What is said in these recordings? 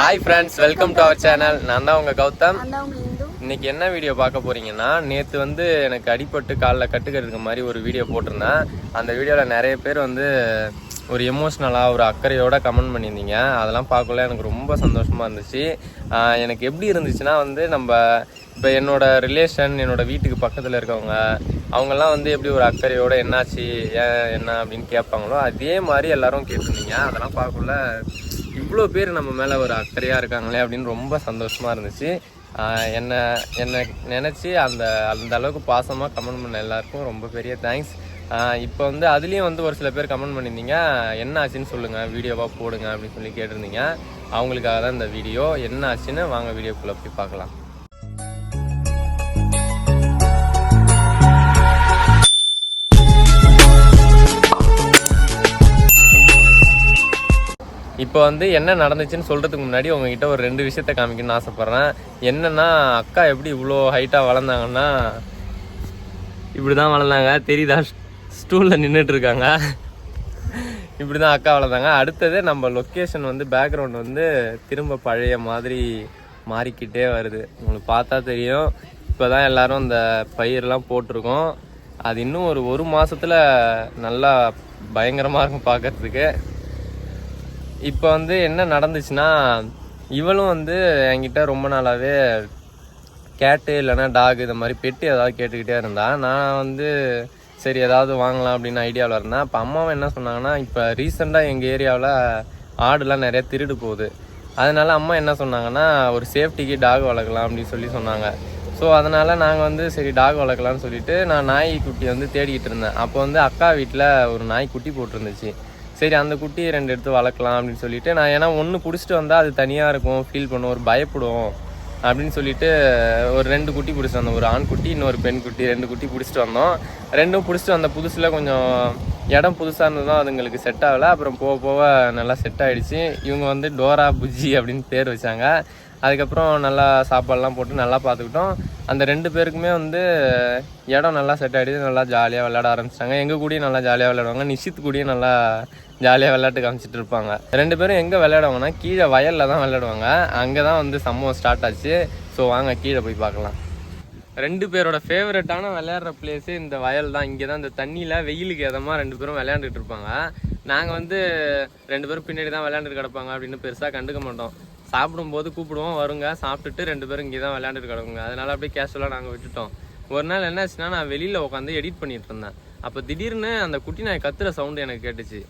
Hi friends welcome to our channel நான் தான் உங்கள் கௌதம். இன்னைக்கு என்ன வீடியோ பார்க்க போறீங்கன்னா நேற்று வந்து எனக்கு அடிபட்டு காலில் கட்டுக்கிறதுக்கு மாதிரி ஒரு வீடியோ போட்டிருந்தேன். அந்த வீடியோவில் நிறைய பேர் வந்து ஒரு எமோஷ்னலாக ஒரு அக்கறையோட கமெண்ட் பண்ணியிருந்தீங்க. அதெல்லாம் பார்க்கல எனக்கு ரொம்ப சந்தோஷமாக இருந்துச்சு. எனக்கு எப்படி இருந்துச்சுன்னா வந்து நம்ம இப்போ என்னோட ரிலேஷன் என்னோட வீட்டுக்கு பக்கத்தில் இருக்கவங்க அவங்கெல்லாம் வந்து எப்படி ஒரு அக்கறையோட என்னாச்சு ஏன் என்ன அப்படின்னு கேட்பாங்களோ அதே மாதிரி எல்லாரும் கேட்டிருந்தீங்க. அதெல்லாம் பார்க்கல. இவ்வளோ பேர் நம்ம மேலே ஒரு அக்கறையாக இருக்காங்களே அப்படின்னு ரொம்ப சந்தோஷமாக இருந்துச்சு. என்னை என்னை நினச்சி அந்த அந்த அளவுக்கு பாசமாக கமெண்ட் பண்ண எல்லாருக்கும் ரொம்ப பெரிய தேங்க்ஸ் இப்போ வந்து அதுலேயும் வந்து ஒரு சில பேர் கமெண்ட் பண்ணியிருந்தீங்க. என்ன ஆச்சுன்னு சொல்லுங்கள் வீடியோவாக போடுங்க அப்படின்னு சொல்லி கேட்டிருந்தீங்க. அவங்களுக்காக தான் இந்த வீடியோ. என்ன ஆச்சுன்னு வாங்க வீடியோக்குள்ளே போய் பார்க்கலாம். இப்போ வந்து என்ன நடந்துச்சுன்னு சொல்கிறதுக்கு முன்னாடி உங்ககிட்ட ஒரு ரெண்டு விஷயத்த காமிக்கணும்னு ஆசைப்பட்றேன். என்னென்னா அக்கா எப்படி இவ்வளோ ஹைட்டாக வளர்ந்தாங்கன்னா இப்படி தான் வளர்ந்தாங்க. தெரியுதா? ஸ்டூலில் நின்றுட்டு இருக்காங்க. இப்படி தான் அக்கா வளர்ந்தாங்க. அடுத்தது நம்ம லொக்கேஷன் வந்து பேக்ரவுண்ட் வந்து திரும்ப பழைய மாதிரி மாறிக்கிட்டே வருது. உங்களுக்கு பார்த்தா தெரியும். இப்போ தான் எல்லோரும் இந்த பயிரெலாம் போட்டிருக்கோம். அது இன்னும் ஒரு ஒரு மாதத்தில் நல்லா பயங்கரமாக இருக்கும் பார்க்கறதுக்கு இப்போ வந்து என்ன நடந்துச்சுன்னா இவளும் வந்து என்கிட்ட ரொம்ப நாளாகவே கேட்டு இல்லைன்னா டாக் இந்த மாதிரி பெட்டு ஏதாவது கேட்டுக்கிட்டே இருந்தா நான் வந்து சரி ஏதாவது வாங்கலாம் அப்படின்னு ஐடியாவில் இருந்தேன். அப்போ அம்மாவும் என்ன சொன்னாங்கன்னா இப்போ ரீசெண்டாக எங்கள் ஏரியாவில் ஆடுலாம் நிறைய திருடு போகுது. அதனால அம்மா என்ன சொன்னாங்கன்னா ஒரு சேஃப்டிக்கு டாக் வளர்க்கலாம் அப்படின்னு சொல்லி சொன்னாங்க. ஸோ அதனால் நாங்கள் வந்து சரி டாக் வளர்க்கலாம்னு சொல்லிட்டு நான் நாய் குட்டி வந்து தேடிக்கிட்டு இருந்தேன். அப்போ வந்து அக்கா வீட்டில் ஒரு நாய் குட்டி போட்டிருந்துச்சு. சரி அந்த குட்டியை ரெண்டு எடுத்து வளர்க்கலாம் அப்படின்னு சொல்லிட்டு நான் ஏன்னா ஒன்று பிடிச்சிட்டு வந்தால் அது தனியாக இருக்கும் ஃபீல் பண்ணும் ஒரு பயப்படும் அப்படின்னு சொல்லிட்டு ஒரு ரெண்டு குட்டி பிடிச்சிட்டு வந்தோம். ஒரு ஆண் குட்டி இன்னொரு பெண் குட்டி ரெண்டு குட்டி பிடிச்சிட்டு வந்தோம். ரெண்டும் பிடிச்சிட்டு வந்த புதுசில் கொஞ்சம் இடம் புதுசாக இருந்ததும் அதுங்களுக்கு செட் ஆகலை. அப்புறம் போக போக நல்லா செட் ஆகிடுச்சு இவங்க வந்து டோரா புஜ்ஜி அப்படின்னு பேர் வச்சாங்க. அதுக்கப்புறம் நல்லா சாப்பாடெலாம் போட்டு நல்லா பார்த்துக்கிட்டோம். அந்த ரெண்டு பேருக்குமே வந்து இடம் நல்லா செட் ஆகிடுச்சு நல்லா ஜாலியாக விளையாட ஆரம்பிச்சிட்டாங்க. எங்கள் கூடயும் நல்லா ஜாலியாக விளையாடுவாங்க. நிஷித் கூடயும் நல்லா ஜாலியாக விளையாட்டு காமிச்சிட்டு இருப்பாங்க. ரெண்டு பேரும் எங்கே விளையாடுவாங்கன்னா கீழே வயலில் தான் விளையாடுவாங்க. அங்கே தான் வந்து சம்பவம் ஸ்டார்ட் ஆச்சு. ஸோ வாங்க கீழே போய் பார்க்கலாம். ரெண்டு பேரோட ஃபேவரட்டான விளையாடுற பிளேஸு இந்த வயல் தான். இங்கே தான் இந்த தண்ணியில் வெயிலுக்கு எதமாக ரெண்டு பேரும் விளையாண்டுட்டு இருப்பாங்க. நாங்கள் வந்து ரெண்டு பேரும் பின்னாடி தான் விளையாண்டுட்டு கிடப்பாங்க அப்படின்னு பெருசாக கண்டுக்க மாட்டோம். சாப்பிடும்போது கூப்பிடுவோம் வருங்க சாப்பிட்டுட்டு ரெண்டு பேரும் இங்கே தான் விளையாண்டுட்டு கிடக்குங்க. அதனால அப்படியே கேஷுவலாக நாங்கள் விட்டுட்டோம். ஒரு நாள் என்னாச்சுன்னா நான் வெளியில் உட்காந்து எடிட் பண்ணிட்டு இருந்தேன். அப்போ திடீர்னு அந்த குட்டி நாய் கத்துற சவுண்டு எனக்கு கேட்டுச்சு.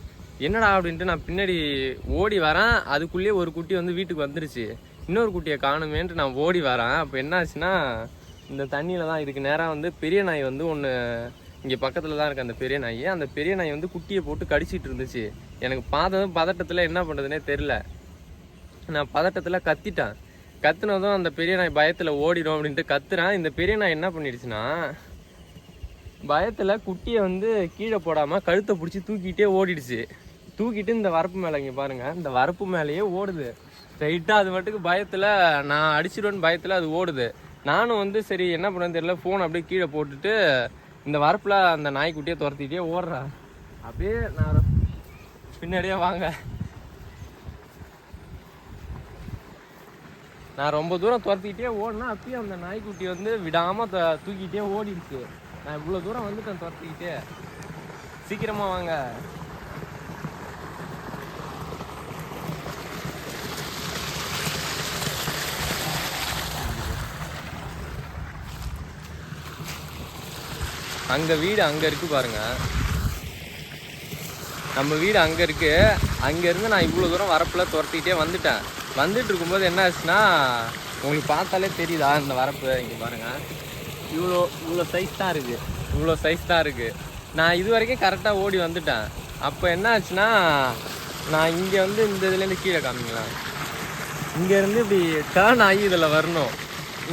என்னடா அப்படின்ட்டு நான் பின்னாடி ஓடி வரேன். அதுக்குள்ளேயே ஒரு குட்டி வந்து வீட்டுக்கு வந்துருச்சு. இன்னொரு குட்டியை காணுமேன்ட்டு நான் ஓடி வரேன். அப்போ என்னாச்சுன்னா இந்த தண்ணியில் தான் இதுக்கு நேராக வந்து பெரிய நாய் வந்து ஒன்று இங்கே பக்கத்தில் தான் இருக்குது அந்த பெரிய நாய். அந்த பெரிய நாய் வந்து குட்டியை போட்டு கடிச்சிட்டு இருந்துச்சு. எனக்கு பார்த்ததும் பதட்டத்தில் என்ன பண்ணுறதுனே தெரில நான் பதட்டத்தில் கத்திட்டேன். கத்துனதும் அந்த பெரிய நாய் பயத்தில் ஓடிடும் அப்படின்ட்டு கத்துறேன். இந்த பெரிய நாய் என்ன பண்ணிடுச்சுன்னா பயத்தில் குட்டியை வந்து கீழே போடாமல் கழுத்தை பிடிச்சி தூக்கிட்டே ஓடிடுச்சு. தூக்கிட்டு இந்த வரப்பு மேலே இங்கே பாருங்கள் இந்த வரப்பு மேலேயே ஓடுது. ஸ்ட்ரைட்டாக அது மட்டுக்கு பயத்தில் நான் அடிச்சிடுவேன்னு பயத்தில் அது ஓடுது. நானும் வந்து சரி என்ன பண்ணேன்னு தெரியல ஃபோன் அப்படியே கீழே போட்டுட்டு இந்த வரப்பில் அந்த நாய்க்குட்டியை துரத்திட்டே ஓடுறேன். அப்படியே நான் பின்னாடியே வாங்க. நான் ரொம்ப தூரம் துரத்திக்கிட்டே ஓடினா அப்பயும் அந்த நாய்க்குட்டி வந்து விடாமல் த- தூக்கிட்டே ஓடிடுச்சு. நான் இவ்வளோ தூரம் வந்துட்டேன் துரத்திக்கிட்டே. சீக்கிரமாக வாங்க. அங்கே வீடு அங்கே இருக்குது பாருங்கள் நம்ம வீடு அங்கே இருக்குது அங்கேருந்து நான் இவ்வளோ தூரம் வரப்பில் துரத்திக்கிட்டே வந்துட்டேன். வந்துட்டு இருக்கும்போது என்ன ஆச்சுன்னா உங்களுக்கு பார்த்தாலே தெரியுதா இந்த வரப்பு? இங்கே பாருங்க. இவ்வளோ இவ்வளோ சைஸ் தான் இருக்கு. இவ்வளோ சைஸ் தான் இருக்கு. நான் இது வரைக்கும் கரெக்டாக ஓடி வந்துட்டேன். அப்போ என்ன ஆச்சுன்னா நான் இங்கே வந்து இந்த இதுலேருந்து கீழே காமிங்களேன். இங்கேருந்து இப்படி டேர்ன் ஆகி இதில் வரணும்.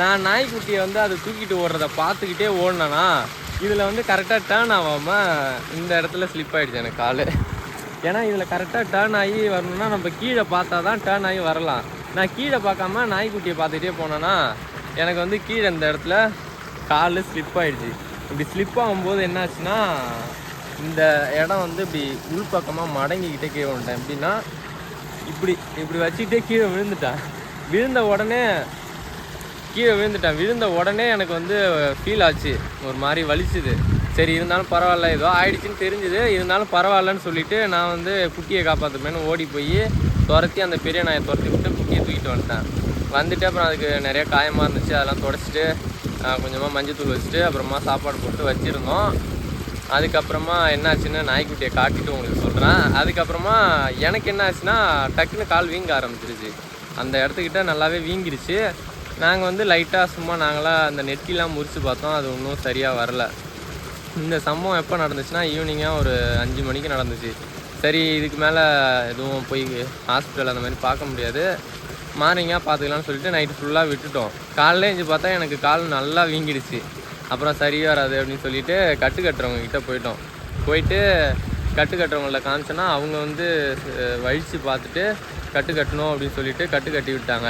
நான் நாய்க்குட்டியை வந்து அதை தூக்கிட்டு ஓடுறத பார்த்துக்கிட்டே ஓடினேன்னா இதில் வந்து கரெக்டாக டேர்ன் ஆகாமல் இந்த இடத்துல ஸ்லிப் ஆகிடுச்சு எனக்கு காலு. ஏன்னா இதில் கரெக்டாக டேர்ன் ஆகி வரணும்னா நம்ம கீழே பார்த்தா தான் டேர்ன் ஆகி வரலாம். நான் கீழே பார்க்காம நாய்க்குட்டியை பார்த்துக்கிட்டே போனேன்னா எனக்கு வந்து கீழே இந்த இடத்துல கால் ஸ்லிப் ஆகிடுச்சு இப்படி ஸ்லிப் ஆகும்போது என்னாச்சுன்னா இந்த இடம் வந்து இப்படி உள்பக்கமாக மடங்கிக்கிட்டே கீழே விழுந்தேன் எப்படின்னா இப்படி இப்படி வச்சுக்கிட்டே கீழே விழுந்துட்டேன். விழுந்த உடனே கீழே விழுந்துட்டேன். விழுந்த உடனே எனக்கு வந்து ஃபீல் ஆச்சு. ஒரு மாதிரி வலிச்சுது. சரி இருந்தாலும் பரவாயில்ல. ஏதோ ஆயிடுச்சுன்னு தெரிஞ்சுது. இருந்தாலும் பரவாயில்லன்னு சொல்லிட்டு நான் வந்து குட்டியை காப்பாற்றுமேனு ஓடி போய் துரத்தி அந்த பெரிய நாயை துரத்தி விட்டு குட்டியை தூக்கிட்டு வந்துட்டேன். வந்துட்டு அப்புறம் அதுக்கு நிறைய காயமாக இருந்துச்சு. அதெல்லாம் தொடச்சிட்டு கொஞ்சமாக மஞ்சத்தூள் வச்சுட்டு அப்புறமா சாப்பாடு போட்டு வச்சுருந்தோம். அதுக்கப்புறமா என்னாச்சுன்னு நாய்க்குட்டியை காட்டிட்டு உங்களுக்கு சொல்கிறேன் அதுக்கப்புறமா எனக்கு என்ன ஆச்சுன்னா டக்குன்னு கால் வீங்க ஆரம்பிச்சிருச்சு. அந்த இடத்துக்கிட்ட நல்லாவே வீங்கிருச்சு. நாங்கள் வந்து லைட்டாக சும்மா நாங்களாம் அந்த நெட்டிலாம் முறித்து பார்த்தோம். அது ஒன்றும் சரியாக வரல. இந்த சம்பவம் எப்போ நடந்துச்சுன்னா ஈவினிங்காக ஒரு அஞ்சு மணிக்கு நடந்துச்சு. சரி இதுக்கு மேலே எதுவும் போய் ஹாஸ்பிட்டல் அந்த மாதிரி பார்க்க முடியாது. மார்னிங்காக பார்த்துக்கலாம்னு சொல்லிட்டு நைட்டு ஃபுல்லாக விட்டுட்டோம். காலையில் எழுந்து பார்த்தா எனக்கு கால் நல்லா வீங்கிடுச்சு. அப்புறம் சரி வராது அப்படின்னு சொல்லிட்டு கட்டு கட்டுறவங்க கிட்டே போயிட்டோம். போயிட்டு கட்டு கட்டுறவங்கள காமிச்சோன்னா அவங்க வந்து வழித்து பார்த்துட்டு கட்டு கட்டணும் அப்படின்னு சொல்லிட்டு கட்டு கட்டி விட்டாங்க.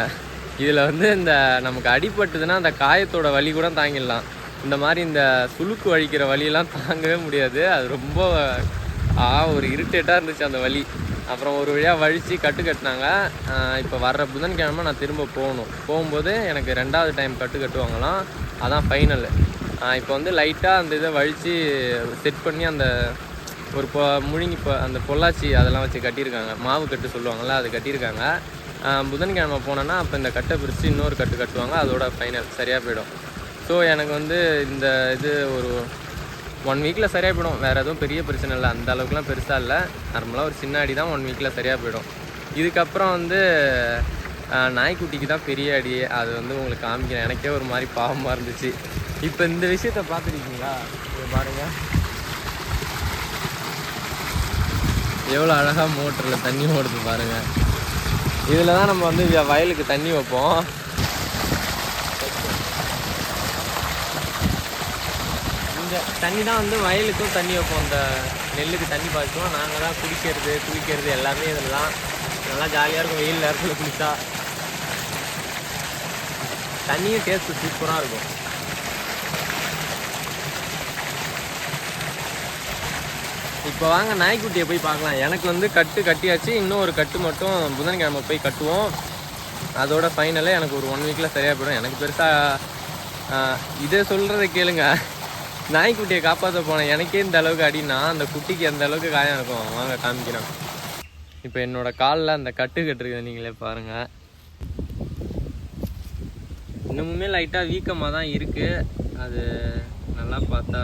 இதில் வந்து இந்த நமக்கு அடிபட்டுதுன்னா அந்த காயத்தோட வலி கூட தாங்கிடலாம். இந்த மாதிரி இந்த சுளுக்கு வழிக்கிற வழியெல்லாம் தாங்கவே முடியாது. அது ரொம்ப ஆ ஒரு இரிட்டேட்டாக இருந்துச்சு அந்த வழி. அப்புறம் ஒரு வழியாக வழித்து கட்டு கட்டினாங்க. இப்போ வர்ற புதன்கிழமை நான் திரும்ப போகணும். போகும்போது எனக்கு ரெண்டாவது டைம் கட்டு கட்டுவாங்களாம். அதான் ஃபைனல் இப்போ வந்து லைட்டாக அந்த இதை வழித்து செட் பண்ணி அந்த ஒரு பொ முழுங்கி பொ அந்த பொள்ளாச்சி அதெல்லாம் வச்சு கட்டியிருக்காங்க. மாவு கட்டு சொல்லுவாங்கள்ல அது கட்டியிருக்காங்க. புதன்கிழமை போனேன்னா அப்போ இந்த கட்டை பிரித்து இன்னொரு கட்டு கட்டுவாங்க. அதோட ஃபைனல் சரியாக போயிடும். ஸோ எனக்கு வந்து இந்த இது ஒரு ஒன் வீக்கில் சரியாக போயிடும். வேறு எதுவும் பெரிய பிரச்சனை இல்லை. அந்த அளவுக்குலாம் பெருசாக இல்லை. நார்மலாக ஒரு சின்ன அடி தான் ஒன் வீக்கில் சரியாக போயிடும். இதுக்கப்புறம் வந்து நாய்க்குட்டிக்கு தான் பெரிய அடி. அது வந்து உங்களுக்கு காமிக்கிறேன். எனக்கே ஒரு மாதிரி பாவமாக இருந்துச்சு. இப்போ இந்த விஷயத்த பார்த்துருக்கீங்களா? பாருங்கள் எவ்வளோ அழகாக மோட்டரில் தண்ணி ஓடுது பாருங்கள் இதில் தான் நம்ம வந்து வயலுக்கு தண்ணி வைப்போம். கொஞ்சம் தண்ணி தான் வந்து வயலுக்கும் தண்ணி வைப்போம். இந்த நெல்லுக்கு தண்ணி பாய்ச்சுவோம். நாங்கள் தான் குடிக்கிறது குளிக்கிறது எல்லாமே இதெல்லாம். நல்லா ஜாலியாக இருக்கும். வெயில் நேரத்தில் குளித்தா தண்ணியும் டேஸ்ட்டு சூப்பராக இருக்கும். இப்போ வாங்க நாய்க்குட்டியை போய் பார்க்கலாம். எனக்கு வந்து கட்டு கட்டியாச்சு. இன்னும் ஒரு கட்டு மட்டும் புதன்கிழமை போய் கட்டுவோம். அதோட ஃபைனலாக எனக்கு ஒரு ஒன் வீக்கில் சரியாக போயிடும். எனக்கு பெருசாக இதை சொல்கிறத கேளுங்க. நாய்க்குட்டியை காப்பாற்ற போனேன் எனக்கே இந்த அளவுக்கு அடினா அந்த குட்டிக்கு அந்த அளவுக்கு காயம் இருக்கும்? வாங்க காமிக்கிறான் இப்போ என்னோட காலில் அந்த கட்டு கட்டுருக்குது நீங்களே பாருங்கள் இன்னமுமே லைட்டாக வீக்கமாக தான் இருக்குது அது நல்லா பார்த்தா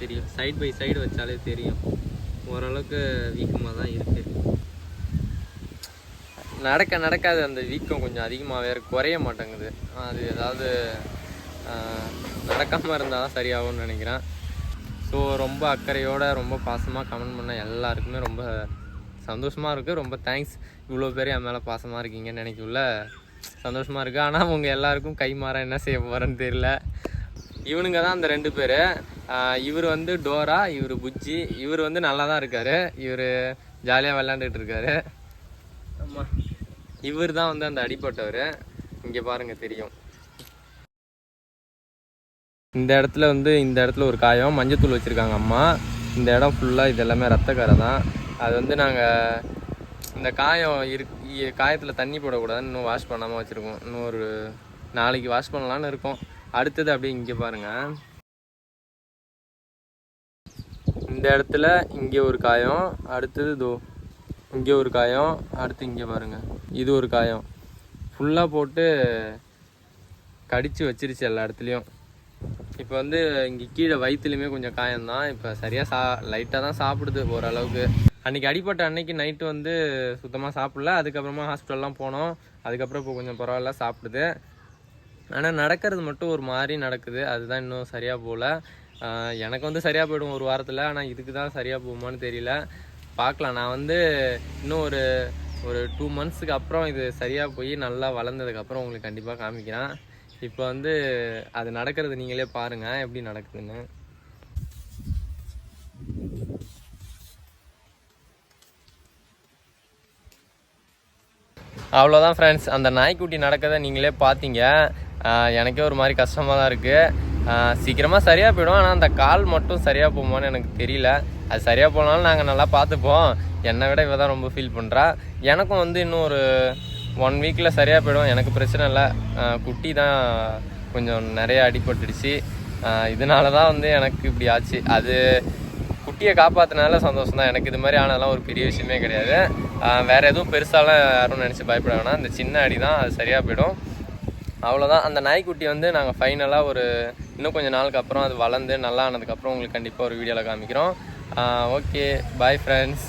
தெரியும். சைட் பை சைடு வச்சாலே தெரியும். ஓரளவுக்கு வீக்கமாக தான் இருக்குது நடக்க நடக்காது அந்த வீக்கம் கொஞ்சம் அதிகமாகவே இருக்கு. குறைய மாட்டேங்குது. அது ஏதாவது நடக்காமல் இருந்தால் தான் சரியாகும்னு நினைக்கிறேன். ஸோ ரொம்ப அக்கறையோட ரொம்ப பாசமாக கமெண்ட் பண்ண எல்லாருக்குமே ரொம்ப சந்தோஷமாக இருக்குது ரொம்ப தேங்க்ஸ் இவ்வளோ பேர் என் மேலே பாசமாக இருக்கீங்கன்னு நினைக்கல சந்தோஷமாக இருக்குது ஆனால் உங்க எல்லாருக்கும் கை மாற என்ன செய்ய போகிறேன்னு தெரியல. இவனுங்க தான் அந்த ரெண்டு பேர். இவர் வந்து டோரா இவர் புஜ்ஜி. இவர் வந்து நல்லா தான் இருக்காரு. இவர் ஜாலியாக விளாண்டுட்டு இருக்காரு. ஆமாம் இவர் தான் வந்து அந்த அடிப்பட்டவர். இங்கே பாருங்க தெரியும். இந்த இடத்துல வந்து இந்த இடத்துல ஒரு காயம். மஞ்சத்தூள் வச்சுருக்காங்க அம்மா. இந்த இடம் ஃபுல்லாக இது எல்லாமே ரத்தக்கரை தான். அது வந்து நாங்கள் இந்த காயம் இரு காயத்தில் தண்ணி போடக்கூடாதுன்னு இன்னும் வாஷ் பண்ணாமல் வச்சுருக்கோம். இன்னும் ஒரு நாளைக்கு வாஷ் பண்ணலான்னு இருக்கோம். அடுத்தது அப்படியே இங்கே பாருங்கள் இந்த இடத்துல இங்கே ஒரு காயம் அடுத்தது தோ இங்கே ஒரு காயம் அடுத்து இங்கே பாருங்கள் இது ஒரு காயம். ஃபுல்லாக போட்டு கடித்து வச்சிருச்சு எல்லா இடத்துலையும். இப்போ வந்து இங்கே கீழே வயிற்றுலையுமே கொஞ்சம் காயம்தான். இப்போ சரியாக சா லைட்டாக தான் சாப்பிடுது ஓரளவுக்கு அன்றைக்கி அடிப்பட்ட அன்னைக்கு நைட்டு வந்து சுத்தமாக சாப்பிடல. அதுக்கப்புறமா ஹாஸ்பிட்டல்லாம் போனோம். அதுக்கப்புறம் இப்போ கொஞ்சம் பரவாயில்ல சாப்பிடுது. ஆனால் நடக்கிறது மட்டும் ஒரு மாதிரி நடக்குது. அதுதான் இன்னும் சரியாக போகல. எனக்கு வந்து சரியாக போயிடும் ஒரு வாரத்தில். ஆனால் இதுக்கு தான் சரியாக போகுமான்னு தெரியல. பார்க்கலாம். நான் வந்து இன்னும் ஒரு ஒரு டூ மந்த்ஸுக்கு அப்புறம் இது சரியாக போய் நல்லா வளர்ந்ததுக்கப்புறம் உங்களுக்கு கண்டிப்பாக காமிக்கிறேன். இப்போ வந்து அது நடக்கிறது நீங்களே பாருங்கள் எப்படி நடக்குதுன்னு. அவ்வளோதான் ஃப்ரெண்ட்ஸ் அந்த நாய்க்குட்டி நடக்கிறத நீங்களே பார்த்தீங்க எனக்கே ஒரு மாதிரி கஷ்டமாக தான் இருக்குது சீக்கிரமாக சரியாக போயிடும். ஆனால் அந்த கால் மட்டும் சரியாக போகுமான்னு எனக்கு தெரியல. அது சரியாக போனாலும் நாங்கள் நல்லா பார்த்துப்போம். என்னை விட இவ தான் ரொம்ப ஃபீல் பண்ணுறா எனக்கும் வந்து இன்னும் ஒரு ஒன் வீக்கில் சரியாக போயிடும். எனக்கு பிரச்சனை இல்லை. குட்டி தான் கொஞ்சம் நிறைய அடிபட்டுடுச்சு. இதனால தான் வந்து எனக்கு இப்படி ஆச்சு. அது குட்டியை காப்பாற்றினால சந்தோஷம் தான். எனக்கு இது மாதிரி ஆனதெல்லாம் ஒரு பெரிய விஷயமே கிடையாது. வேறு எதுவும் பெருசாலாம் யாரும் நினச்சி பயப்பட வேணாம். இந்த சின்ன அடி தான் அது சரியாக போயிடும். அவ்வளோதான் அந்த நாய்க்குட்டி வந்து நாங்கள் ஃபைனலாக ஒரு இன்னும் கொஞ்சம் நாளுக்கு அப்புறம் அது வளர்ந்து நல்லா ஆனதுக்கப்புறம் உங்களுக்கு கண்டிப்பாக ஒரு வீடியோவில் காமிக்கிறோம். Okay bye friends